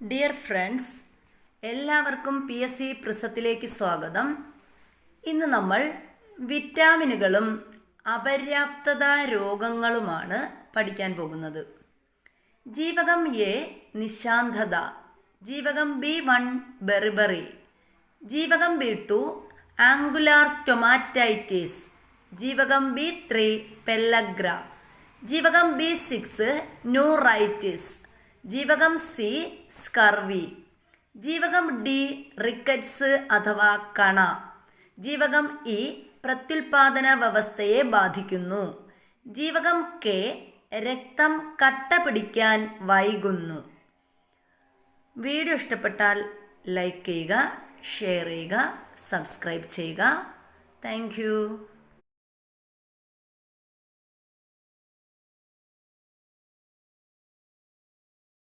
Dear friends എല്ലാവർക്കും P S C പ്രിസത്തിലേക്ക് സ്വാഗതം. ഇന്ന് നമ്മൾ വിറ്റാമിനുകളും അപര്യാപ്തത രോഗങ്ങളുമാണ് പഠിക്കാൻ പോകുന്നത്. ജീവകം എ നിശാന്തത. ജീവകം ബി വൺ ബെറിബറി ജീവകം ബി ടു ആംഗുലാർ സ്റ്റൊമാറ്റൈറ്റിസ് ജീവകം ബി ത്രീ പെല്ലഗ്ര ജീവകം ബി സിക്സ് ന്യൂറൈറ്റിസ് ജീവകം സി സ്കർവി. ജീവകം ഡി റിക്കറ്റ്സ് അഥവാ കണ. ജീവകം ഇ പ്രത്യുൽപാദന വ്യവസ്ഥയെ ബാധിക്കുന്നു. ജീവകം കെ രക്തം കട്ട പിടിക്കാൻ വൈകുന്നു. വീഡിയോ ഇഷ്ടപ്പെട്ടാൽ ലൈക്ക് ചെയ്യുക ഷെയർ ചെയ്യുക സബ്സ്ക്രൈബ് ചെയ്യുക. താങ്ക്